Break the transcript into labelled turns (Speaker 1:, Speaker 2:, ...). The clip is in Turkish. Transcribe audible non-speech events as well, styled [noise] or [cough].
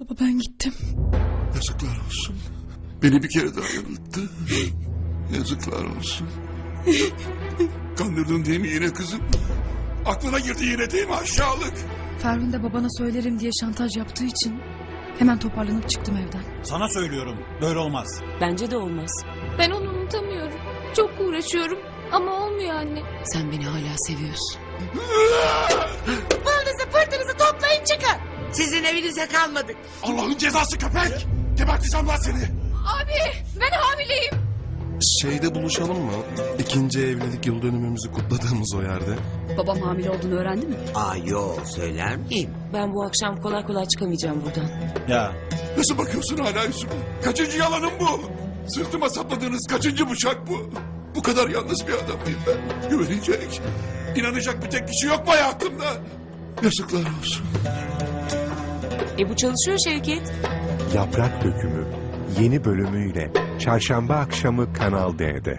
Speaker 1: Baba ben gittim.
Speaker 2: Yazıklar olsun. Beni bir kere daha yanılttı. Yazıklar olsun. Kandırdın değil mi yine kızım? Aklına girdi yine değil mi aşağılık?
Speaker 1: Ferhunde babana söylerim diye şantaj yaptığı için hemen toparlanıp çıktım evden.
Speaker 3: Sana söylüyorum. Böyle olmaz.
Speaker 4: Bence de olmaz.
Speaker 5: Ben onu unutamıyorum. Çok uğraşıyorum ama olmuyor anne.
Speaker 4: Sen beni hala seviyorsun. [laughs]
Speaker 6: Sizin evinize kalmadık.
Speaker 2: Allah'ın cezası köpek! Geberteceğim lan seni!
Speaker 5: Abi ben hamileyim.
Speaker 7: Şeyde buluşalım mı? İkinci evlilik yıl dönümümüzü kutladığımız o yerde.
Speaker 1: Babam hamile olduğunu öğrendi mi?
Speaker 6: Aa yo söyler miyim?
Speaker 4: Ben bu akşam kolay kolay çıkamayacağım buradan.
Speaker 3: Ya
Speaker 2: Nasıl bakıyorsun hala yüzüme? Kaçıncı yalanım bu? Sırtıma sapladığınız kaçıncı bıçak bu? Bu kadar yalnız bir adam mıyım ben? Güvenecek, inanacak bir tek kişi yok mu hayatımda? Yazıklar olsun.
Speaker 4: E bu çalışıyor Şevket.
Speaker 8: Yaprak Dökümü yeni bölümüyle çarşamba akşamı Kanal D'de.